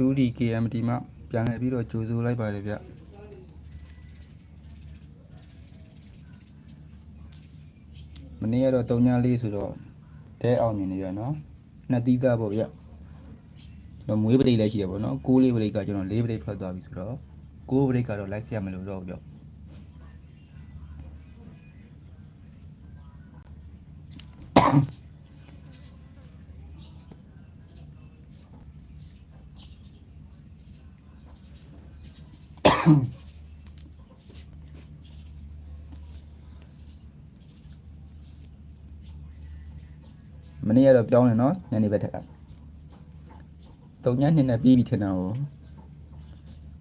2D KMT မှပြန်လည်ပြီးတော့ကြိုဆိုလိုက်ပါတယ်ဗျမနေ့ကတော့3.4ဆိုတော့တဲအောင်မြင်နေရနော်နှစ်သီးသားပေါ့ဗျကျွန်တော်မွေးပရိတ်လည်းရှိရပေါ့နော်6လေးပရိတ်ကကျွန်တော်4ပရိတ်ဖတ်သွားပြီဆိုတော့6ပရိတ်ကတော့လိုက်ဆက်ရမလို့တော့ဘူးဗျ မနေ့ကတော့ပြောင်းတယ်နော်ညနေဘက်ထက်ကတုံညနှစ်နဲ့ပြီးပြီထင်တာကို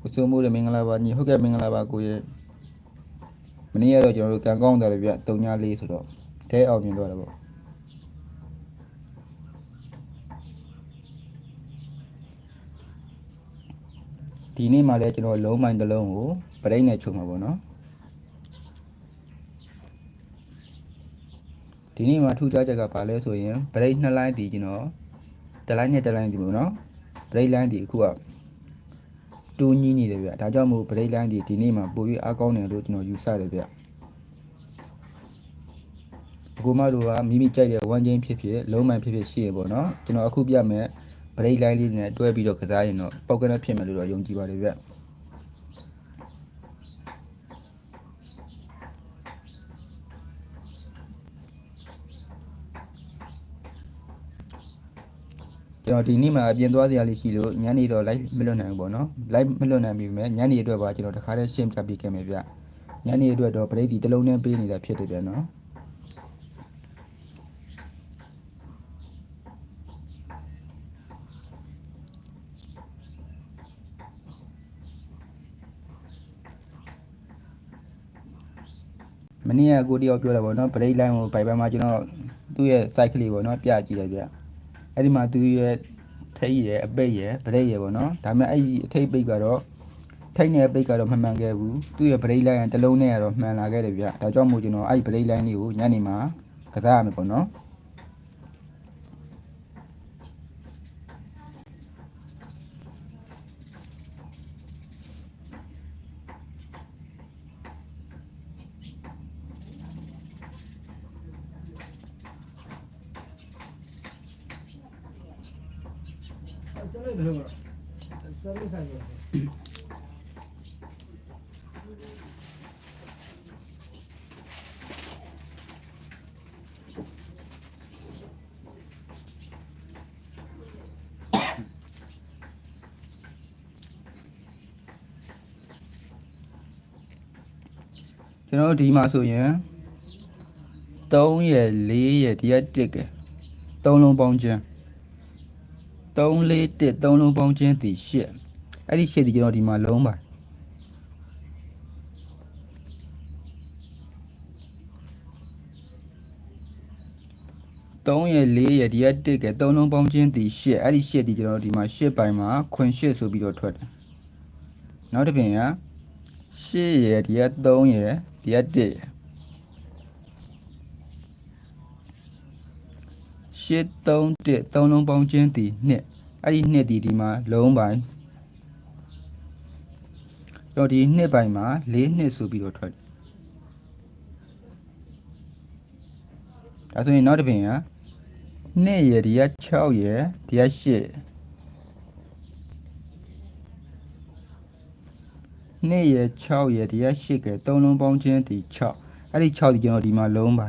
ကိုစိုးမိုးရမင်္ဂလာပါညီဟုတ်ကဲ့မင်္ဂလာပါကိုရဲ့မနေ့ကတော့ကျွန်တော်တို့ကံကောင်းတယ်လေဗျတုံညလေးဆိုတော့တဲအောင်မြင်တော့တယ်ပေါ့ ဒီနေ့မှလည်းကျွန်တော်လုံးမိုင်းတစ်လုံးကိုပရိတ်နဲ့ချုပ်မှာပေါ့နော်ဒီနေ့မှာထူးခြားချက်ကဘာလဲဆိုရင်ဘရိတ်နှစ်လိုင်းဒီကျွန်တော်တစ်လိုင်းနဲ့တစ်လိုင်းဒီပေါ့နော်ဘရိတ်လိုင်းဒီအခုကတူးညီးနေတယ်ဗျဒါကြောင့်မို့ဘရိတ်လိုင်းဒီဒီနေ့မှာပိုပြီးအားကောင်းတယ်လို့ကျွန်တော်ယူဆတယ်ဗျအကူမတို့ကမိမိကြိုက်တဲ့ဝမ်းချင်းဖြစ်ဖြစ်လုံးမှန်ဖြစ်ဖြစ်ရှိရပေါ့နော်ကျွန်တော်အခုပြမယ် ဘရိတ်လိုင်းလေးနဲ့တွဲပြီးတော့ကစားရင်တော့ပေါက်ကနဖြစ်မယ်လို့တော့ယုံကြည်ပါတယ်ဗျကျွန်တော်ဒီနေ့မှာအပြင်သွားစရာလေးရှိလို့ညနေတော့ live မလွတ်နိုင်ဘူးပေါ့နော် live မလွတ်နိုင်ပြီမဲ့ညနေအတွက်ပါကျွန်တော်တခါတည်းရှင်းပြပေးခဲ့မယ်ဗျညနေအတွက်တော့ပရိသတ်တစ်လုံးနဲ့ပေးနေတာဖြစ်တယ်ဗျနော် မနေ့ကကိုတယောက်ပြောတာပေါ့နော်ပရိတ်လိုင်းကိုဘိုင်ဘန်မှာကျွန်တော်သူ့ရဲ့ site ကလေးပေါ့နော်ပြကြည့်လိုက်ဗျအဲ့ဒီမှာသူရဲ့ထိတ်ရယ်အပိတ်ရယ်ဗရိတ်ရယ်ပေါ့နော်ဒါပေမဲ့အဲ့ဒီအထိတ်ပိတ်ကတော့ထိတ်နဲ့အပိတ်ကတော့မမှန်ခဲ့ဘူးသူ့ရဲ့ဗရိတ်လိုင်းကတစ်လုံးနဲ့ကတော့မှန်လာခဲ့တယ်ဗျဒါကြောင့်မို့ကျွန်တော်အဲ့ဒီဗရိတ်လိုင်းလေးကိုညနေမှာကစားရမယ်ပေါ့နော် ကျွန်တော်တို့ဒီမှာဆိုရင်3ရယ်4ရယ်ဒီက1ကဲ3လုံးပေါင်းခြင်း3 4 1 3လုံးပေါင်းခြင်းဒီ8အဲ့ဒီ8ဒီကျွန်တော်ဒီမှာလုံးပါ3ရယ်4ရယ်ဒီက1ကဲ3လုံးပေါင်းခြင်းဒီ8အဲ့ဒီ8ဒီကျွန်တော်ဒီမှာ8ပိုင်းမှာခွင်8ဆိုပြီးတော့ထွက်တယ်နောက်တစ်ပြင်က8ရယ်ဒီက3ရယ် ဒီက1ရယ်8 3 1 3လုံးပေါင်းခြင်းဒီ2အဲ့ဒီ2ဒီဒီမှာလုံးပိုင်းတော့ဒီ2ပိုင်းမှာ4နှစ်ဆိုပြီးတော့ထွက်တယ်ဒါဆိုရင်နောက်တစ်ပြင်က2ရယ်ဒီက6ရယ်ဒီက8 နှစ်ရယ်6ရယ်ဒီက8ကဲ3လုံးပေါင်းခြင်းဒီ6အဲ့ဒီ6ဒီကျွန်တော်ဒီမှာလုံးပါ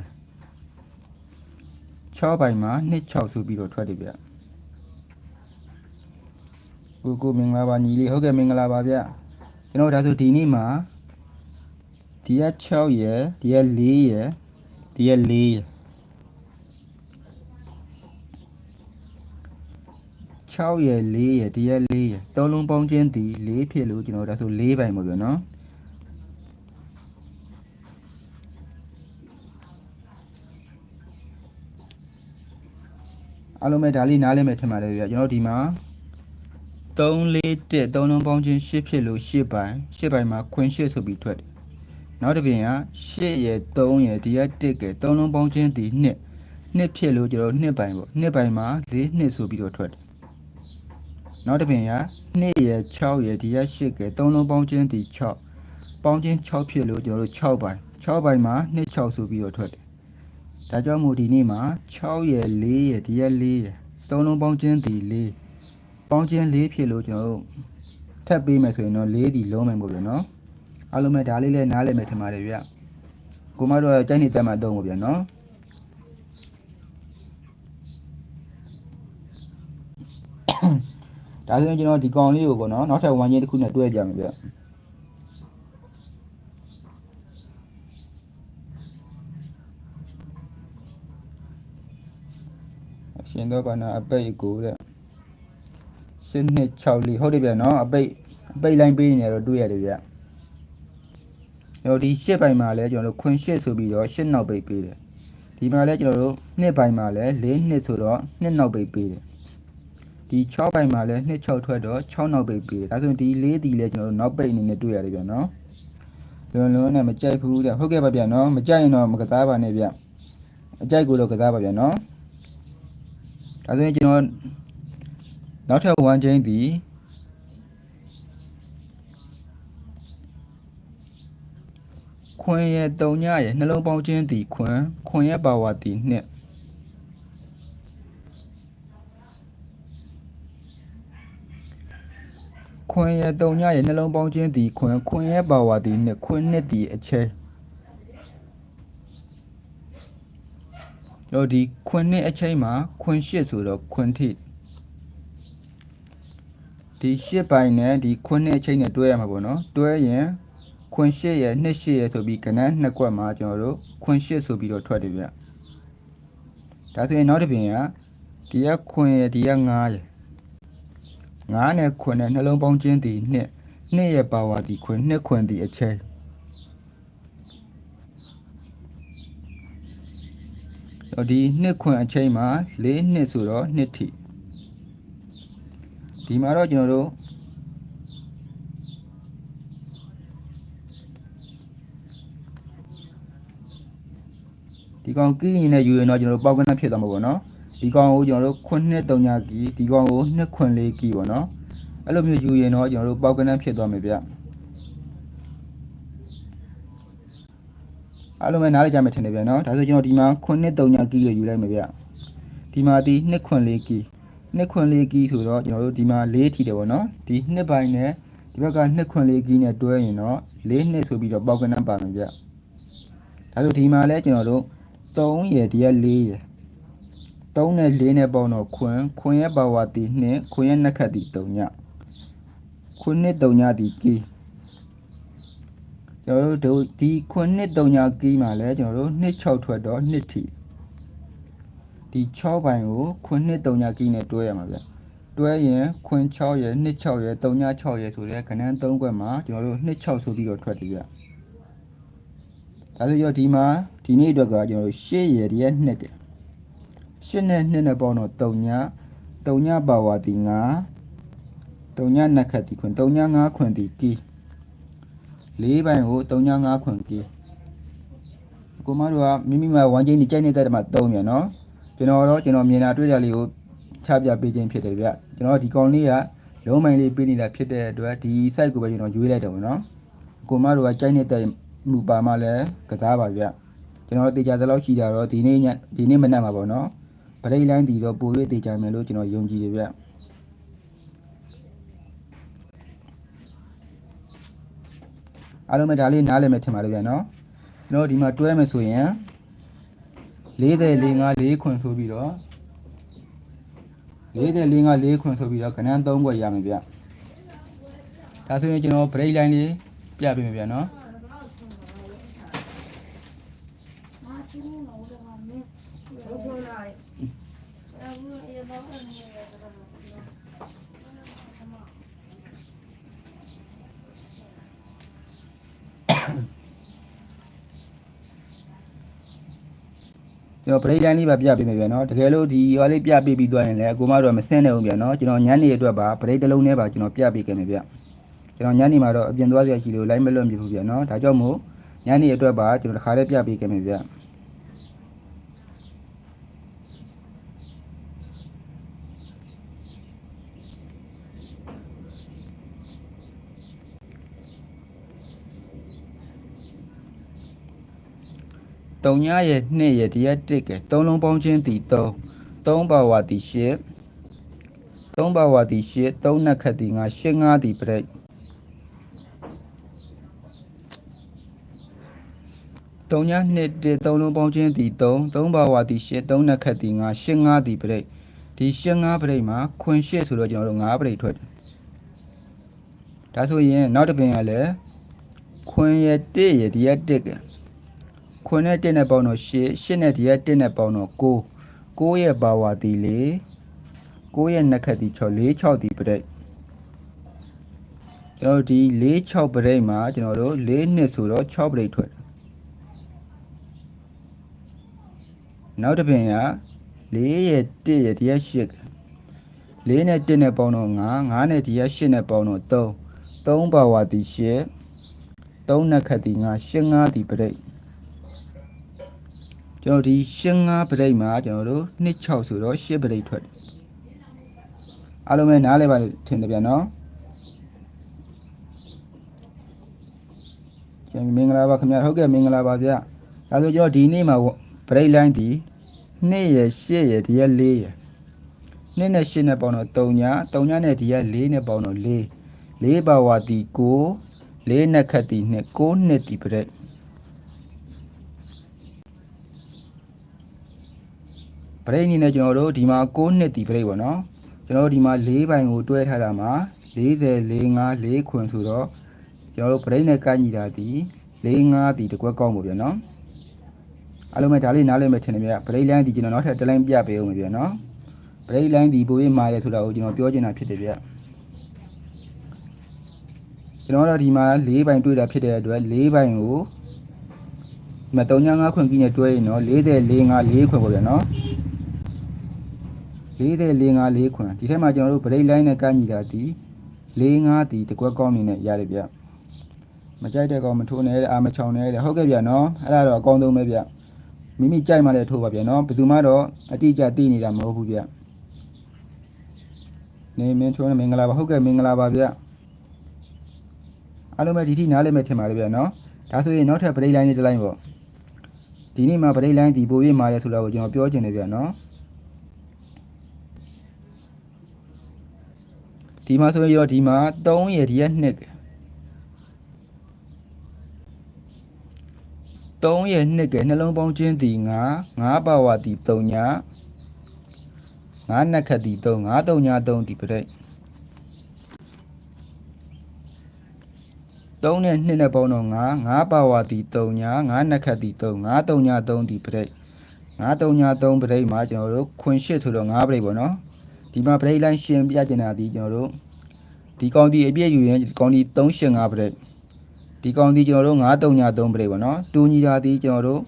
6ပိုင်းမှာ2 6ဆိုပြီးတော့ထွက်တယ်ဗျကိုကိုမင်္ဂလာပါညီလေးဟုတ်ကဲ့မင်္ဂလာပါဗျကျွန်တော်ဒါဆိုဒီနေ့မှာဒီက6ရယ်ဒီက4ရယ်ဒီက4ရယ် 6ရယ်4ရယ်ဒီရယ်4ရယ်သုံးလုံးပေါင်းခြင်းဒီ4ဖြစ်လို့ကျွန်တော်ဒါဆို4ပိုင်ပါဗျာနော်အားလုံးပဲဒါလေးနားလည်မယ်ထင်ပါတယ်ဗျာကျွန်တော်ဒီမှာ3 4 1 3လုံးပေါင်းခြင်း8ဖြစ်လို့8ပိုင်8ပိုင်မှာခွင်8ဆိုပြီးထွက်တယ်နောက်တစ်ပြင်က8ရယ်3ရယ်ဒီရ1ကဲ3လုံးပေါင်းခြင်းဒီ2နှစ်ဖြစ်လို့ကျွန်တော်2ပိုင်ပေါ့2ပိုင်မှာ4နှစ်ဆိုပြီးတော့ထွက်တယ် နောက်တစ်ပင်က2ရယ်6ရယ်ဒီက8ကဲ3လုံးပေါင်းချင်းဒီ6ပေါင်းချင်း6ဖြစ်လို့ကျွန်တော်တို့6ပိုင်း6ပိုင်းမှာ2 6ဆိုပြီးတော့ထွက်တယ်ဒါကြောင့်မို့ဒီနေ့မှာ6ရယ်4ရယ်ဒီက4ရယ်3လုံးပေါင်းချင်းဒီ4ပေါင်းချင်း4ဖြစ်လို့ကျွန်တော်တို့ထပ်ပေးမယ်ဆိုရင်တော့4ဒီလုံးမယ်ပေါ့ဗျာနော်အားလုံးပဲဒါလေးလည်းနားလည်မယ်ထင်ပါတယ်ဗျကိုမတို့ကကြိုက်နေကြမှာတော့ပေါ့ဗျာနော် ဒါဆိုရင်ကျွန်တော်ဒီကောင်လေးကိုပေါ့နော်နောက်ထပ်ဝိုင်းချင်းတစ်ခုနဲ့တွဲပြမယ်ဗျအရှင်တော့ဘာနာအပိတ်အကိုတဲ့ရှင်းနှစ်6လေးဟုတ်တယ်ဗျနော်အပိတ်အပိတ်လိုင်းပေးနေတယ်တော့တွေ့ရတယ်ဗျကျွန်တော်ဒီရှစ်ပိုင်းမှာလဲကျွန်တော်တို့ခွင်ရှစ်ဆိုပြီးတော့ရှစ်နောက်ပိတ်ပေးတယ်ဒီမှာလဲကျွန်တော်တို့နှစ်ပိုင်းမှာလဲ၄နှစ်ဆိုတော့နှစ်နောက်ပိတ်ပေးတယ် ဒီ6ပိုင်မှာလည်း2 6ထွက်တော့6နောက်ပိတ်ပေးတယ်ဒါဆိုရင်ဒီ4ဒီလည်းကျွန်တော်တို့နောက်ပိတ်အနေနဲ့တွေ့ရတယ်ဗျနော်လွန်လွန်နဲ့မကြိုက်ဘူးတဲ့ဟုတ်ကဲ့ပါဗျနော်မကြိုက်ရင်တော့မကစားပါနဲ့ဗျအကြိုက်ကိုတော့ကစားပါဗျနော်ဒါဆိုရင်ကျွန်တော်နောက်ထပ်1 chain ဒီခွင်ရဲ့3ညရဲ့နှလုံးပေါင်းခြင်းဒီခွင်ခွင်ရဲ့ပါဝါဒီနှစ် ခွင်ရဲ့တုံညရဲ့နှလုံးပေါင်းခြင်းသည်ခွင်ခွင်ရဲ့ပါဝါသည်နှစ်ခွင်နှစ်သည်အချိန်တော့ဒီခွင်နှစ်အချိန်မှာခွင်ရှစ်ဆိုတော့ခွင်ထိဒီရှစ်ပိုင်းနဲ့ဒီခွင်နှစ်အချိန်နဲ့တွဲရမှာပေါ့နော်တွဲရင်ခွင်ရှစ်ရဲ့နှစ်ရှစ်ရဲ့ဆိုပြီးကဏ္ဍနှစ်ကွက်မှာကျွန်တော်တို့ခွင်ရှစ်ဆိုပြီးတော့ထွက်တယ်ဗျဒါဆိုရင်နောက်တစ်ပြင်ကဒီကခွင်ရဲ့ဒီက9ရဲ့ ငါးနဲ့ခွင်နဲ့နှလုံးပေါင်းခြင်းသည်နှစ်နှစ်ရဲ့ပါဝါသည်ခွင်နှစ်ခွင်သည်အချိန်တော့ဒီနှစ်ခွင်အချိန်မှာ၄နှစ်ဆိုတော့နှစ်ထိဒီမှာတော့ကျွန်တော်တို့ဒီကောင်ကီးရင်နဲ့ယူရင်တော့ကျွန်တော်တို့ပေါက်ကနဖြစ်သွားမှာပေါ့နော် ဒီကောင်ကိုကျွန်တော်တို့ခွန်းနှစ်3ညကီဒီကောင်ကိုနှစ်ခွန်းလေးကီပေါ့နော်အဲ့လိုမျိုးယူရင်တော့ကျွန်တော်တို့ပေါက်ကနန်းဖြစ်သွားမယ်ဗျအားလုံးပဲနားလည်ကြမယ်ထင်တယ်ဗျနော်ဒါဆိုကျွန်တော်ဒီမှာခွန်းနှစ်3ညကီကိုယူလိုက်မယ်ဗျဒီမှာဒီနှစ်ခွန်းလေးကီနှစ်ခွန်းလေးကီဆိုတော့ကျွန်တော်တို့ဒီမှာ၄ထီတယ်ပေါ့နော်ဒီနှစ်ပိုင်းနဲ့ဒီဘက်ကနှစ်ခွန်းလေးကီနဲ့တွဲရင်တော့၄နှစ်ဆိုပြီးတော့ပေါက်ကနန်းပါမယ်ဗျဒါဆိုဒီမှာလဲကျွန်တော်တို့3ရယ်ဒီက4ရယ် 3နဲ့4နဲ့ပေါင်းတော့ခွင်ခွင်ရဲ့ပါဝါတီ2ခွင်ရဲ့နှက်ခတ်တီ3ညခွင်နှစ်3ညတီကီကျွန်တော်တို့ဒီခွင်နှစ်3ညကီမှာလဲကျွန်တော်တို့2 6ထွက်တော့2ထီဒီ6ပိုင်းကိုခွင်နှစ်3ညကီနဲ့တွဲရမှာဗျတွဲရင်ခွင်6ရဲ့2 6ရဲ့3ည6ရဲ့ဆိုတဲ့ခဏန်း3ခွက်မှာကျွန်တော်တို့2 6ဆိုပြီးတော့ထွက်တယ်ဗျဒါဆိုရောဒီမှာဒီနေ့အတွက်ကကျွန်တော်တို့8ရဲ့ဒီရဲ့2တယ် ရှစ်နဲ့နှစ်နဲ့ပေါင်းတော့တုံညတုံညပါဝါတီ9တုံညနက်ခတ်တီခွင်တုံည9ခွင်တီကီလေးပိုင်းကိုတုံည9ခွင်ကီအကူမတို့ကမိမိမှာဝမ်းချင်းကြီးကြိုက်နေတဲ့တည်းမှာတုံးမြန်နော်ကျွန်တော်တော့ကျွန်တော်မြင်တာတွေ့တာလေးကိုချပြပေးခြင်းဖြစ်တယ်ဗျကျွန်တော်ဒီကောင်လေးကလုံးမိုင်လေးပေးနေတာဖြစ်တဲ့အတွက်ဒီ site ကိုပဲကျွန်တော်ရွေးလိုက်တယ်ပေါ့နော်အကူမတို့ကကြိုက်နေတဲ့မူပါမှလည်းကစားပါဗျကျွန်တော်တေချာသလောက်ရှိတာတော့ဒီနေ့ညဒီနေ့မနက်မှာပေါ့နော် ဗရိတ်လိုင်းတီတော့ပို၍တည်ကြမယ်လို့ကျွန်တော်ယုံကြည်တယ်ဗျအားလုံးပဲဒါလေးနားလည်မယ်ထင်ပါတယ်ဗျနော်ကျွန်တော်ဒီမှာတွဲမယ်ဆိုရင်40 45 4ခွန်ဆိုပြီးတော့40 45 4ခွန်ဆိုပြီးတော့ခဏန်း3ခွက်ရမယ်ဗျဒါဆိုရင်ကျွန်တော်ဗရိတ်လိုင်းလေးပြပေးမယ်ဗျနော် ကျွန်တော် break line လေးပါပြပေးမယ်ဗျာနော်တကယ်လို့ဒီရွာလေးပြပေးပြီးသွားရင်လည်းအကူမတို့ကမဆင်းနိုင်ဘူးဗျာနော်ကျွန်တော်ညနေအတွက်ပါ break တစ်လုံးနဲ့ပါကျွန်တော်ပြပေးခဲ့မယ်ဗျာကျွန်တော်ညနေမှာတော့အပြင်သွားစရာရှိလို့ line မလွတ်မြဘူးဗျာနော်ဒါကြောင့်မို့ညနေအတွက်ပါကျွန်တော်တစ်ခါလေးပြပေးခဲ့မယ်ဗျာ 3ညရဲ့2ရဲ့ဒီရက်1ကဲ3လုံးပေါင်းချင်းတီ3 3ပါဝါတီ8 3ပါဝါတီ8 3နှစ်ခတ်တီ9 8 5တီပရိတ်3ည2တီ3လုံးပေါင်းချင်းတီ3 3ပါဝါတီ8 3နှစ်ခတ်တီ9 8 5တီပရိတ်ဒီ8 5ပရိတ်မှာခွင်8ဆိုတော့ကျွန်တော်တို့9ပရိတ်ထွက်တယ်ဒါဆိုရင်နောက်တစ်ပင်ကလည်းခွင်ရဲ့1ရဲ့ဒီရက်1ကဲ ခွန်းနဲ့1နဲ့ပေါင်းတော့8 8နဲ့ဒီက1နဲ့ပေါင်းတော့9 9ရဲ့ပါဝါတီလေ9ရဲ့နှစ်ခတ်တီ6 4 6တီပရိတ်ကျွန်တော်တို့ဒီ4 6ပရိတ်မှာကျွန်တော်တို့4နှစ်ဆိုတော့6ပရိတ်ထွက်တယ်နောက်တစ်ပင်က4ရဲ့1ရဲ့ဒီက8 4နဲ့1နဲ့ပေါင်းတော့9 9နဲ့ဒီက8နဲ့ပေါင်းတော့3 3ပါဝါတီ8 3နှစ်ခတ်တီ9 8 5တီပရိတ် ကျွန်တော်ဒီရှင်းငါပရိတ်မှာကျွန်တော်တို့26ဆိုတော့10ပရိတ်ထွက်တယ်အားလုံးပဲနားလဲပါလို့ထင်တယ်ဗျာနော်ကျန်မင်္ဂလာပါခင်ဗျာဟုတ်ကဲ့မင်္ဂလာပါဗျာဒါဆိုကျွန်တော်ဒီနေ့မှာပရိတ်လိုင်းဒီ2ရယ်8ရယ်ဒီရက်4ရယ်2နဲ့8နဲ့ပေါင်းတော့3ည3ညနဲ့ဒီရက်4နဲ့ပေါင်းတော့4 4ပါဝါတီ9 4နဲ့ခတ်တီ2 9နှစ်တီပရိတ် ဘရိတ်အနေနဲ့ကျွန်တော်တို့ဒီမှာ6နှစ်တီဘရိတ်ပေါ့နော်ကျွန်တော်တို့ဒီမှာ၄ပိုင်ကိုတွဲထားတာမှာ40 45 4ခွင်ဆိုတော့ကျွန်တော်တို့ဘရိတ်နဲ့ကိုက်ညီတာဒီ45တီတကွက်ကောင်းပေါ့ဗျာနော်အားလုံးပဲဒါလေးနားလည်မယ်ထင်တယ်ဗျဘရိတ်လိုင်းဒီကျွန်တော်နောက်ထပ်တစ်လိုင်းပြပေးအောင်ဗျာနော်ဘရိတ်လိုင်းဒီပိုပြီးမာရဲဆိုတာကိုကျွန်တော်ပြောချင်တာဖြစ်တယ်ဗျကျွန်တော်တို့ဒီမှာ၄ပိုင်တွေ့တာဖြစ်တဲ့အတွက်၄ပိုင်ကိုဒီမှာ3.5ခွင်ကြီးနဲ့တွဲရင်တော့40 45 4ခွင်ပေါ့ဗျာနော် 40 45 4ခွန်ဒီထက်မှာကျွန်တော်တို့ break line နဲ့ကန့်ညီတာဒီ45ဒီတကွက်ကောင်းနေနဲ့ရတယ်ဗျမကြိုက်တဲ့ကောင်မထိုးနဲ့အာမချောင်နဲ့တဲ့ဟုတ်ကဲ့ဗျနော်အဲ့ဒါတော့အကောင်းဆုံးပဲဗျမိမိကြိုက်မှလည်းထိုးပါဗျနော်ဘယ်သူမှတော့အတိအကျသိနေတာမဟုတ်ဘူးဗျနေမင်းထိုးနေမင်္ဂလာပါဟုတ်ကဲ့မင်္ဂလာပါဗျအားလုံးပဲဒီထိနားလည်မယ်ထင်ပါတယ်ဗျနော်ဒါဆိုရင်နောက်ထပ် break line လေးတစ်လိုင်းပေါ့ဒီနေ့မှာ break line ဒီပိုပြီးမာရဲဆိုတော့ကိုကျွန်တော်ပြောချင်တယ်ဗျနော် ဒီမှာဆိုရင်ရောဒီမှာ3ရယ်ဒီရက်2 3ရယ်2ကနှလုံးပေါင်းချင်းဒီ9 9ပါဝါဒီ3ည9နက်ခတ်ဒီ3 9 3ည3ဒီပြိတ်3နဲ့2နဲ့ပေါင်းတော့9 9ပါဝါဒီ3ည9နက်ခတ်ဒီ3 9 3ည3ဒီပြိတ်9 3ည3ပြိတ်မှာကျွန်တော်တို့ခွင်8ဆိုတော့9ပြိတ်ပေါ့နော် ဒီမှာပြိတ်လိုင်းရှင်းပြချင်တာဒီကျွန်တော်တို့ဒီကောင်ဒီအပြည့်ယူရင်ဒီကောင်ဒီ385ပရိတ်ဒီကောင်ဒီကျွန်တော်တို့9393ပရိတ်ပေါ့နော်တူညီတာဒီကျွန်တော်တို့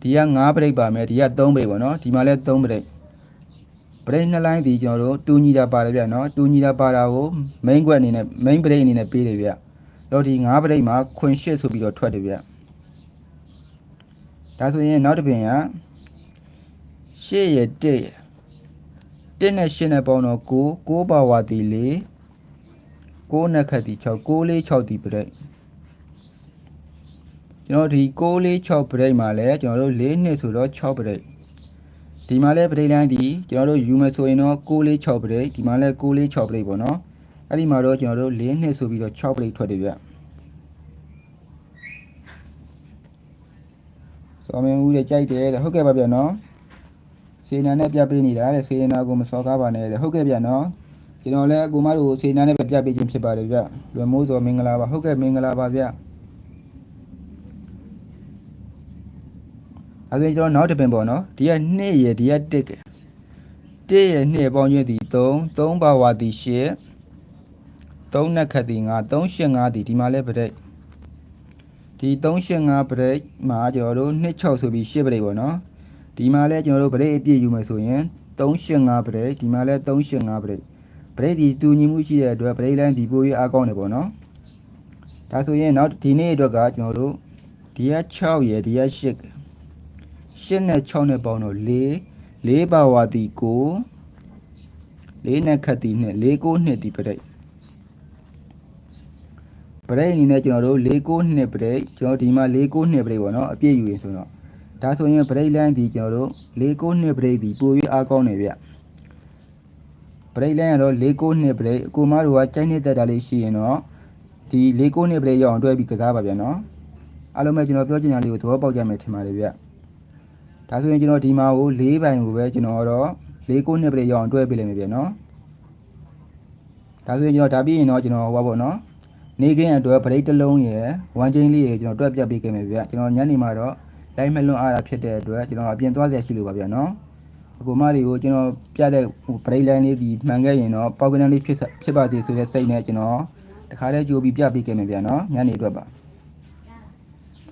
ဒီက9ပရိတ်ပါမယ်ဒီက3ပရိတ်ပေါ့နော်ဒီမှာလည်း3ပရိတ်ပရိတ်နှစ်လိုင်းဒီကျွန်တော်တို့တူညီတာပါတယ်ဗျနော်တူညီတာပါတာကို main ကွက်အနေနဲ့ main ပရိတ်အနေနဲ့ပေးတယ်ဗျတော့ဒီ9ပရိတ်မှာခွင်8ဆိုပြီးတော့ထွက်တယ်ဗျဒါဆိုရင်နောက်တစ်ပင်က8ရ1ရ 1နဲ့8နဲ့ပေါင်းတော့9 9ပါဝါတီ4 6နက်ခတ်ဒီ6 6လေး6ဒီပရိတ်ကျွန်တော်ဒီ6လေး6ပရိတ်မှာလဲကျွန်တော်တို့၄နှစ်ဆိုတော့6ပရိတ်ဒီမှာလဲပရိတ်လိုင်းဒီကျွန်တော်တို့ယူမယ်ဆိုရင်တော့6လေး6ပရိတ်ဒီမှာလဲ6လေး6ပရိတ်ပေါ့နော်အဲ့ဒီမှာတော့ကျွန်တော်တို့၄နှစ်ဆိုပြီးတော့6ပရိတ်ထွက်တယ်ဗျစောမင်းဦးရဲ့ကြိုက်တယ်တဲ့ဟုတ်ကဲ့ပါဗျနော် စေနာနဲ့ပြပေးနေတာတဲ့စေနာကိုမစော်ကားပါနဲ့တဲ့ဟုတ်ကဲ့ဗျနော်ကျွန်တော်လည်းအကူမတို့စေနာနဲ့ပဲပြပေးခြင်းဖြစ်ပါတယ်ဗျလွယ်မိုးစောမင်္ဂလာပါဟုတ်ကဲ့မင်္ဂလာပါဗျအဲဒါကျွန်တော်နောက်တစ်ပင်ပေါ့နော်ဒီက2ရယ်ဒီက1က1ရယ်2ပေါင်းချင်းဒီ3 3ပါဝါဒီ8 3နက်ခတ်ဒီ9 385ဒီဒီမှာလဲပရိတ်ဒီ385ပရိတ်မှာကျွန်တော်တို့26ဆိုပြီး8ပရိတ်ပေါ့နော် ဒီမှာလဲကျွန်တော်တို့ပရိတ်အပြည့်ယူမယ်ဆိုရင်385ပရိတ်ဒီမှာလဲ385ပရိတ်ပရိတ်ဒီတူညီမှုရှိတဲ့အတွက်ပရိတ်လိုင်းဒီပိုးရေးအားကောင်းတယ်ပေါ့နော်ဒါဆိုရင်နောက်ဒီနေ့အတွက်ကကျွန်တော်တို့ဒီက6ရယ်ဒီက8 8နဲ့6နဲ့ပေါင်းတော့4 4ပါဝါတီ9 4နဲ့ခတ်တီ2 4 9နှစ်ဒီပရိတ်ပရိတ်အနေနဲ့ကျွန်တော်တို့4 9နှစ်ပရိတ်ကျွန်တော်ဒီမှာ4 9နှစ်ပရိတ်ပေါ့နော်အပြည့်ယူရင်ဆိုတော့ ဒါဆိုရင် break line ဒီကျွန်တော်တို့၄ကိုနှစ် break ဒီပိုပြီးအားကောင်းနေဗျ break line ကတော့၄ကိုနှစ် break အကိုမတို့ကကြိုက်နေတဲ့တာလေးရှိရင်တော့ဒီ၄ကိုနှစ် break ရအောင်တွဲပြီးကစားပါဗျာနော်အားလုံးပဲကျွန်တော်ပြောချင်တာလေးကိုသဘောပေါက်ကြမယ်ထင်ပါတယ်ဗျဒါဆိုရင်ကျွန်တော်ဒီမှာကို၄ပိုင်ကိုပဲကျွန်တော်တော့၄ကိုနှစ် break ရအောင်တွဲပေးလိုက်မယ်ဗျာနော်ဒါဆိုရင်ကျွန်တော်ဒါပြီးရင်တော့ကျွန်တော်ဟောပါပေါ့နော်နေခင်းအတွက် break တစ်လုံးရယ်ဝမ်ချင်းလေးရယ်ကျွန်တော်တွက်ပြတ်ပေးခဲ့မယ်ဗျာကျွန်တော်ညနေမှာတော့ လိုက်မလွန်အားတာဖြစ်တဲ့အတွက်ကျွန်တော်အပြင်သွားစရာရှိလို့ပါဗျာနော်အကူမတွေကိုကျွန်တော်ပြတဲ့ပရိတ်လိုင်းလေးဒီမှန်ခဲ့ရင်တော့ပေါက်ကနန်းလေးဖြစ်ဖြစ်ပါစေဆိုတဲ့စိတ်နဲ့ကျွန်တော်တခါတည်းကြိုပြီးပြပေးခဲ့မယ်ဗျာနော်ညနေအတွက်ပါ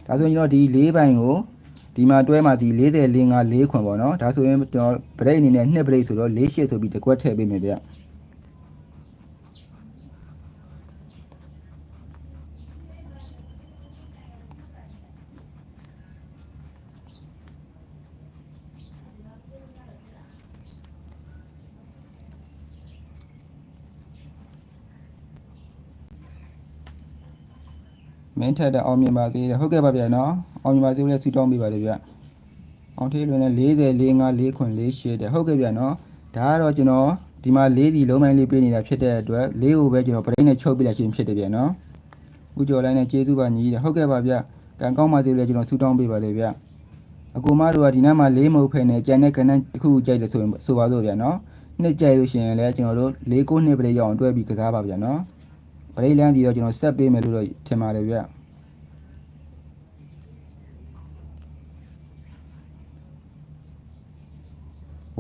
ဒါဆိုရင်ကျွန်တော်ဒီ၄ဘိုင်ကိုဒီမှာတွဲမှာဒီ40 45 4ခွန်ပေါ့နော်ဒါဆိုရင်ကျွန်တော်ပရိတ်အနေနဲ့2ပရိတ်ဆိုတော့4 8ဆိုပြီးတကွက်ထည့်ပေးမယ်ဗျာ မင်းထက်တဲ့အောင်မြင်ပါသေးတယ်ဟုတ်ကဲ့ပါဗျာနော်အောင်မြင်ပါသေးလို့ဆူတောင်းပေးပါလေဗျအောင်ထေးလွင်နဲ့40 45 4ခွန်4ရှစ်တဲ့ဟုတ်ကဲ့ဗျာနော်ဒါကတော့ကျွန်တော်ဒီမှာ၄ဒီလုံးပိုင်းလေးပေးနေတာဖြစ်တဲ့အတွက်၄ကိုပဲကျွန်တော်ပရိနဲ့ချုပ်ပြလိုက်ခြင်းဖြစ်တယ်ဗျာနော်ဦးကျော်လိုင်းနဲ့ကျေးဇူးပါညီတယ်ဟုတ်ကဲ့ပါဗျကံကောင်းပါသေးလို့ကျွန်တော်ဆူတောင်းပေးပါလေဗျအကူမတို့ကဒီနားမှာ၄မဟုတ်ဖဲနဲ့ကြံတဲ့ကဏ္ဍတစ်ခုခုကြိုက်တယ်ဆိုရင်ဆိုပါလို့ဗျာနော်နှစ်ကြိုက်လို့ရှိရင်လည်းကျွန်တော်တို့၄ကိုနှစ်ပရိရအောင်တွဲပြီးကစားပါဗျာနော် ပရိတ်လန်းဒီတော့ကျွန်တော်ဆက်ပေးမယ်လို့တော့ထင်ပါတယ်ဗျ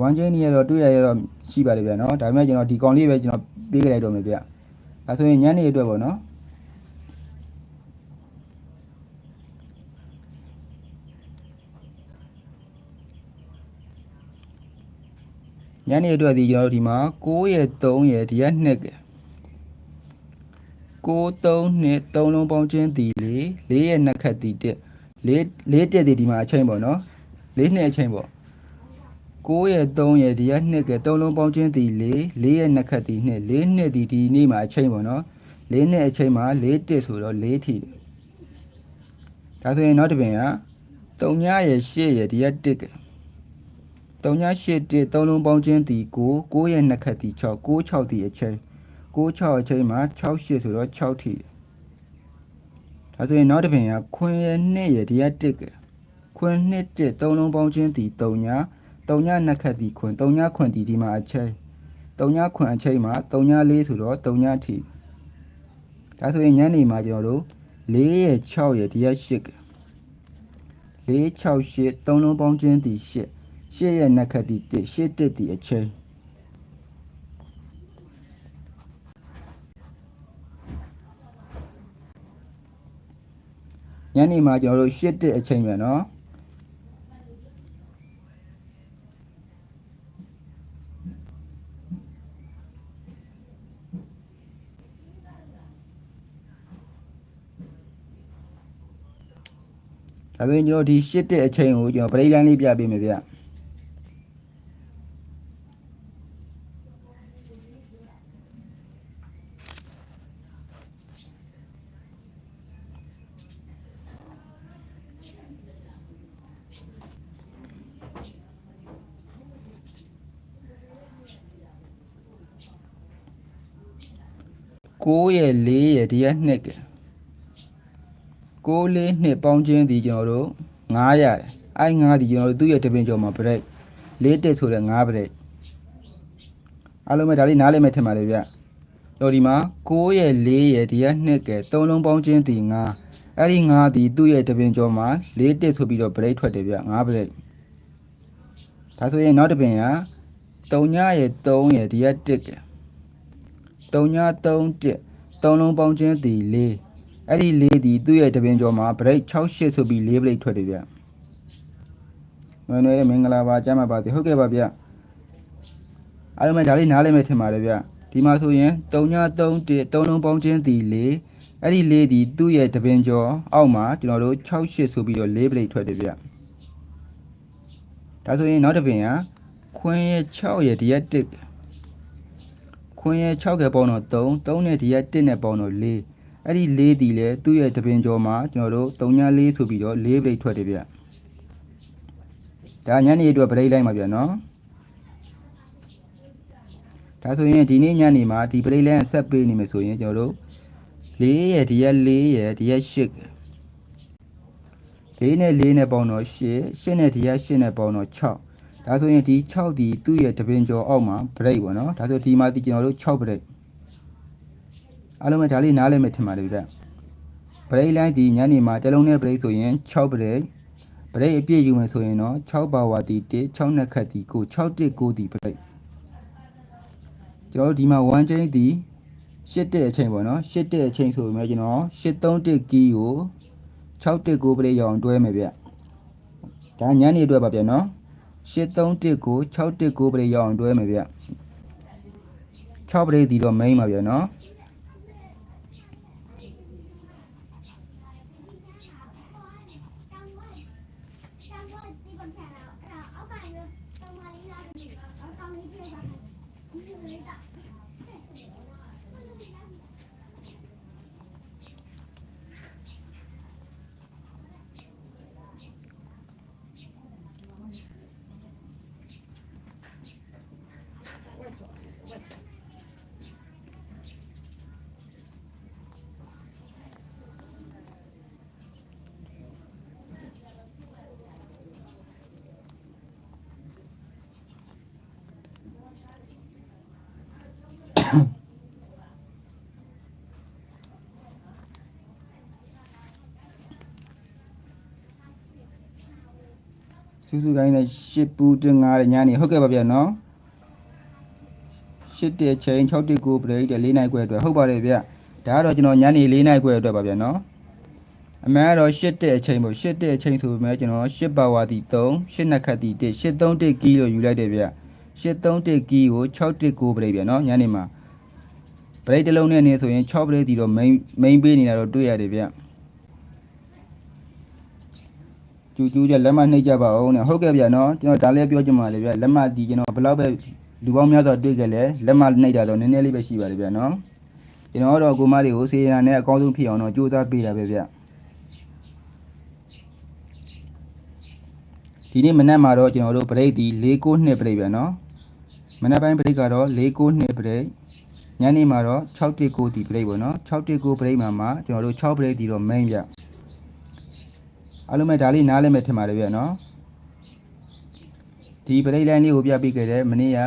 ဝမ်ချင်းကြီးရတော့တွေ့ရရတော့ရှိပါတယ်ဗျာနော်ဒါပေမဲ့ကျွန်တော်ဒီကောင်လေးပဲကျွန်တော်ပေးကြလိုက်တော့မယ်ဗျအဲဆိုရင်ညနေအတွက်ပေါ့နော်ညနေအတွက်ဒီကျွန်တော်တို့ဒီမှာ6ရဲ့3ရဲ့ဒီက2က 6 3နှစ်3လုံးပေါင်းချင်းဒီလေ4ရဲ့နှစ်ခတ်ဒီတက်4 4တက်ဒီဒီမှာအချိန်ပေါ့နော်4နှစ်အချိန်ပေါ့6ရဲ့3ရဲ့ဒီက2က3လုံးပေါင်းချင်းဒီလေ4ရဲ့နှစ်ခတ်ဒီနှစ်4နှစ်ဒီဒီနေ့မှာအချိန်ပေါ့နော်4နှစ်အချိန်မှာ4တက်ဆိုတော့4ထီဒါဆိုရင်နောက်တစ်ပင်က3ညရဲ့8ရဲ့ဒီက1က3ည8တက်3လုံးပေါင်းချင်းဒီ9 9ရဲ့နှစ်ခတ်ဒီ6 9 6ဒီအချိန် 6 6အချိန်မှာ6 8ဆိုတော့6ထီဒါဆိုရင်နောက်တစ်ပင်ကခွင်းရဲ့2ရဲ့ဒီက1ကခွင်း2တက်3လုံးပေါင်းချင်းဒီ3ည3ညနှစ်ခတ်ဒီခွင်း3ညခွင်းဒီဒီမှာအချိန်3ညခွင်းအချိန်မှာ3ည4ဆိုတော့3ညထီဒါဆိုရင်ညနေမှာကျွန်တော်တို့4ရဲ့6ရဲ့ဒီက8က4 6 8 3လုံးပေါင်းချင်းဒီ8 8ရဲ့နှစ်ခတ်ဒီ1 8တက်ဒီအချိန် ညနေမှာကျွန်တော်တို့၈တက်အချိန်ပဲเนาะဒါဆိုရင်ကျွန်တော်ဒီ၈တက်အချိန်ကိုကျွန်တော်ပရိဒန်းလေးပြပေးမယ်ဗျ ရဲ့4ရဲ့ဒီက2က6လေး2ပေါင်းချင်းဒီကျွန်တော်တို့9ရတယ်အဲ့9ဒီကျွန်တော်တို့သူ့ရဲ့တပင်ကျော်မှာ break 4တက်ဆိုတဲ့9 break အားလုံးပဲဒါလေးနားလည်မဲ့ထင်ပါတယ်ဗျတော့ဒီမှာ6ရဲ့4ရဲ့ဒီက2က3လုံးပေါင်းချင်းဒီ9အဲ့ဒီ9ဒီသူ့ရဲ့တပင်ကျော်မှာ4တက်ဆိုပြီးတော့ break ထွက်တယ်ဗျ9 break ဒါဆိုရင်နောက်တစ်ပင်က3ညရဲ့3ရဲ့ဒီက1က3ည3တ က်3လုံးပေါင်းချင်းဒီ4အဲ့ဒီ4ဒီသူ့ရဲ့တပင်ကျော်မှာ break 6 8ဆိုပြီး4 break ထွက်တယ်ဗျနွယ်နွယ်ရဲ့မင်္ဂလာပါကြားမှာပါစေဟုတ်ကဲ့ပါဗျအားလုံးပဲဒါလေးနားလည်မယ်ထင်ပါတယ်ဗျဒီမှာဆိုရင်3ည3တက်3လုံးပေါင်းချင်းဒီ4အဲ့ဒီ4ဒီသူ့ရဲ့တပင်ကျော်အောက်မှာကျွန်တော်တို့6 8ဆိုပြီးတော့4 break ထွက်တယ်ဗျဒါဆိုရင်နောက်တစ်ပင်ကခွင်းရဲ့6ရဲ့ဒီရက်1 ခွင်းရဲ့6ကပေါင်းတော့3 3နဲ့ဒီရက်1နဲ့ပေါင်းတော့4အဲ့ဒီ4ဒီလဲသူ့ရဲ့တပင်ကျော်မှာကျွန်တော်တို့3ည4ဆိုပြီးတော့4ပိတ်ထွက်တယ်ဗျဒါညနေအတွက်ပရိတ်လိုက်မှာဗျာနော်ဒါဆိုရင်ဒီနေ့ညနေမှာဒီပရိတ်လိုင်းဆက်ပေးနေမယ်ဆိုရင်ကျွန်တော်တို့၄ရဲ့ဒီရက်၄ရဲ့ဒီရက်၈၄နဲ့၄နဲ့ပေါင်းတော့၈၈နဲ့ဒီရက်၈နဲ့ပေါင်းတော့6 ဒါဆိုရင်ဒီ6ဒီသူ့ရဲ့တပင်ကျော်အောက်မှာပရိတ်ပေါ့နော်ဒါဆိုဒီမှာဒီကျွန်တော်တို့6ပရိတ်အားလုံးပဲဒါလေးနားလည်မယ်ထင်ပါတယ်ဗျာပရိတ်လိုင်းဒီညနေမှာတစ်လုံးနဲ့ပရိတ်ဆိုရင်6ပရိတ်ပရိတ်အပြည့်ယူမယ်ဆိုရင်တော့6ပါဝါတီ1 6နှစ်ခတ်တီကို6တစ်9တီပရိတ်ကျွန်တော်တို့ဒီမှာ1 chain တီ8တဲ့အချိန်ပေါ့နော်8တဲ့အချိန်ဆိုပေမဲ့ကျွန်တော်831ကီကို6တစ်9ပရိတ်ရအောင်တွဲမယ်ဗျဒါညနေအတွက်ပါဗျနော် 831ကို6တစ်9ပရိတ်ရအောင်တွဲမယ်ဗျ6ပရိတ်တီတော့ main ပါဗျနော် စုစုကိုင်းနဲ့ရှစ်ပူတင်ငါတဲ့ညနေဟုတ်ကဲ့ပါဗျာနော်ရှစ်တဲ့ချိန်6တက်ကိုပရိတ်တဲ့၄နိုင်ခွဲအတွက်ဟုတ်ပါတယ်ဗျဒါကတော့ကျွန်တော်ညနေ၄နိုင်ခွဲအတွက်ပါဗျာနော်အမှန်ကတော့ရှစ်တဲ့အချိန်ပေါ့ရှစ်တဲ့အချိန်ဆိုပေမဲ့ကျွန်တော်ရှစ်ပါဝါတီ3ရှစ်နှစ်ခတ်တီ1ရှစ်3တက်ကီလို့ယူလိုက်တယ်ဗျရှစ်3တက်ကီကို6တက်ကိုပရိတ်ဗျာနော်ညနေမှာပရိတ်တစ်လုံးနဲ့နေဆိုရင်6ပရိတ်တီတော့ main main ပေးနေတာတော့တွေ့ရတယ်ဗျ ကျူကျူးကြလက်မနှိပ်ကြပါအောင်နဲ့ဟုတ်ကဲ့ဗျာနော်ကျွန်တော်ဒါလည်းပြောချင်ပါလေဗျာလက်မဒီကျွန်တော်ဘယ်လောက်ပဲလူပေါင်းများစွာတွေ့ကြလဲလက်မနှိပ်တာတော့နည်းနည်းလေးပဲရှိပါတယ်ဗျာနော်ကျွန်တော်တော့ကိုမတွေကိုစေရနာနဲ့အကောင်းဆုံးဖြစ်အောင်တော့ကြိုးစားပေးတာပဲဗျာဒီနေ့မနက်မှာတော့ကျွန်တော်တို့ပရိတ်ဒီ6-9ပရိတ်ဗျာနော်မနက်ပိုင်းပရိတ်ကတော့6-9ပရိတ်ညနေမှာတော့6-9ဒီပရိတ်ပေါ့နော်6-9ပရိတ်မှာမှာကျွန်တော်တို့6ပရိတ်ဒီတော့ main ဗျာ အားလုံးပဲဒါလေးနားလည်မယ်ထင်ပါတယ်ဗျနော်ဒီပရိတ်လိုင်းလေးကိုပြပေးခဲ့တဲ့မနေ့က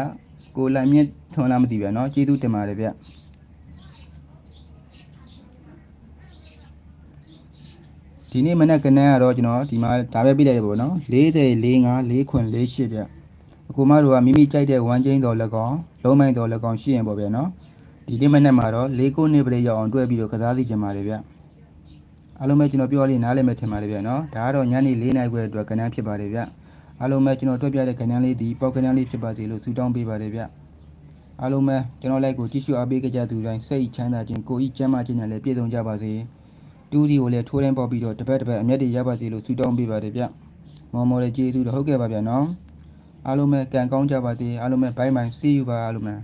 ကိုလိုင်မြင့်ထွန်လာမသိဗျနော်ကျေးဇူးတင်ပါတယ်ဗျဒီနေ့မနေ့ကနန်းကတော့ကျွန်တော်ဒီမှာဒါပဲပြလိုက်ရပေါ့နော်40 45 4ခွန်48ဗျအခုမှတို့ကမိမိကြိုက်တဲ့ဝမ်းချင်းတော်လက်ကောင်လုံးမိုင်းတော်လက်ကောင်ရှိရင်ပေါ့ဗျနော်ဒီနေ့မနေ့မှာတော့၄ခုနှစ်ပရိတ်ရောက်အောင်တွဲပြီးတော့ကစားစီချင်ပါတယ်ဗျ အားလုံးပဲကျွန်တော်ပြောလေးနားလည်မယ်ထင်ပါတယ်ဗျနော်ဒါကတော့ညနေ၄နာရီခွဲအတွက်ကဏ္ဍဖြစ်ပါတယ်ဗျအားလုံးပဲကျွန်တော်တွေ့ပြတဲ့ကဏ္ဍလေးဒီပေါက်ကဏ္ဍလေးဖြစ်ပါစေလို့ဆုတောင်းပေးပါတယ်ဗျအားလုံးပဲကျွန်တော်လိုက်ကိုကြည့်ရှုအားပေးကြသူတိုင်းစိတ်ချမ်းသာခြင်းကိုယ်ဤကျန်းမာခြင်းနဲ့လည်းပြည့်စုံကြပါစေတူးဒီကိုလည်းထိုးတိုင်းပေါက်ပြီးတော့တစ်ပတ်တစ်ပတ်အမျက်တွေရပါစေလို့ဆုတောင်းပေးပါတယ်ဗျမော်မော်လေးကျေးဇူးတော့ဟုတ်ကဲ့ပါဗျနော်အားလုံးပဲကံကောင်းကြပါစေအားလုံးပဲဘိုင်းဘိုင်း see you ပါအားလုံးပဲ